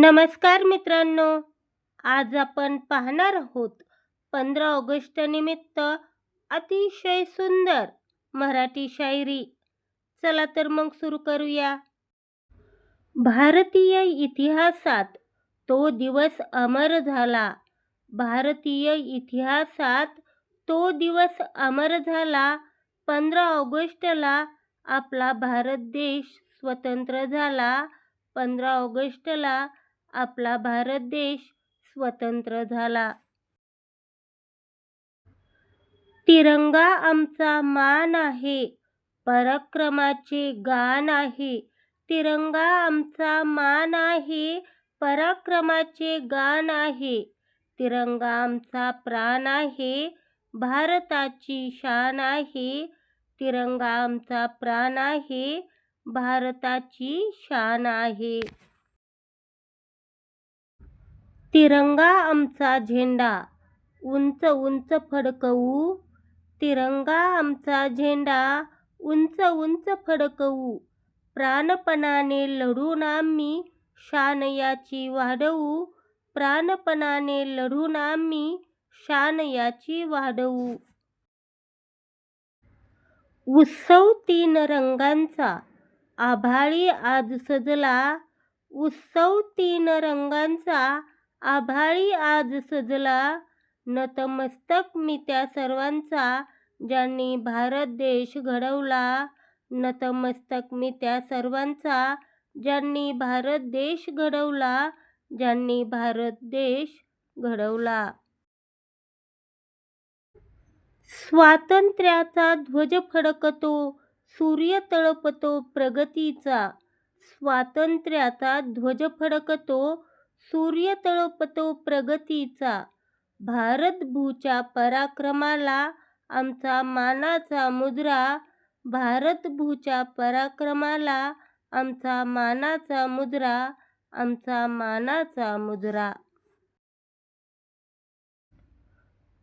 नमस्कार मित्रांनो आज आपण पाहणार आहोत पंधरा ऑगस्ट निमित्त अतिशय सुंदर मराठी शायरी. चला तर मग सुरू करूया. भारतीय इतिहासात तो दिवस अमर झाला. भारतीय इतिहासात तो दिवस अमर झाला. पंधरा ऑगस्टला आपला भारत देश स्वतंत्र झाला. पंधरा ऑगस्टला आपला भारत देश स्वतंत्र झाला. तिरंगा आमचा मान आहे पराक्रमाचे गान आहे. तिरंगा आमचा मान आहे पराक्रमाचे गान आहे. तिरंगा आमचा प्राण आहे भारताची शान आहे. तिरंगा आमचा प्राण आहे भारताची शान आहे. तिरंगा आमचा झेंडा. उंच उंच फडकवू. तिरंगा आमचा झेंडा. उंच उंच फडकवू. प्राणपणाने लढून आम्ही शान याची वाढवू. प्राणपणाने लढून आम्ही शान याची वाढवू. उत्सव तीन रंगांचा. आभाळी आज सजला. उत्सव तीन रंगांचा. आभाळी आज सजला नतमस्तक मी त्या सर्वांचा ज्यांनी भारत देश घडवला. नतमस्तक मी त्या सर्वांचा ज्यांनी भारत देश घडवला ज्यांनी भारत देश घडवला. स्वातंत्र्याचा ध्वज फडकतो सूर्य तळपतो प्रगतीचा. स्वातंत्र्याचा ध्वज फडकतो सूर्य तळपतो प्रगतीचा. भारतभूच्या पराक्रमाला आमचा मानाचा मुद्रा. भारतभूच्या पराक्रमाला आमचा मानाचा मुद्रा. आमचा मानाचा मुद्रा.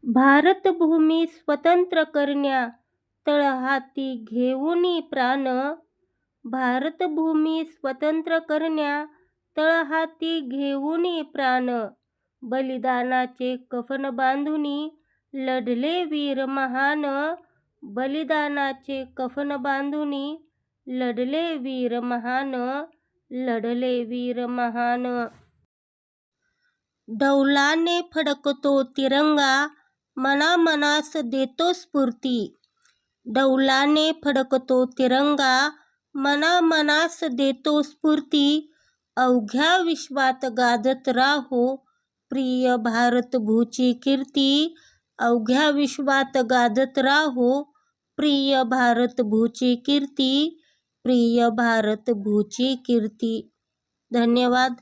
भारतभूमी स्वतंत्र करण्या तळहाती घेऊनी प्राण. भारतभूमी स्वतंत्र करण्या तळहाती घेऊनी प्राण. बलिदानाचे कफन बांधुनी लढले वीर महान. बलिदानाचे कफन बांधुनी लढले वीर महान लढले वीर महान. डौलाने फडकतो तिरंगा मनामनास देतो स्फूर्ती. डौलाने फडकतो तिरंगा मना मनास देतो स्फूर्ती. अवघ्या विश्वात गाजत राहो. प्रिय भारत भारतभूची कीर्ती, अवघ्या विश्वात गाजत राहो. प्रिय भारत भारतभूची कीर्ती, प्रिय भारत भारतभूची कीर्ती. धन्यवाद.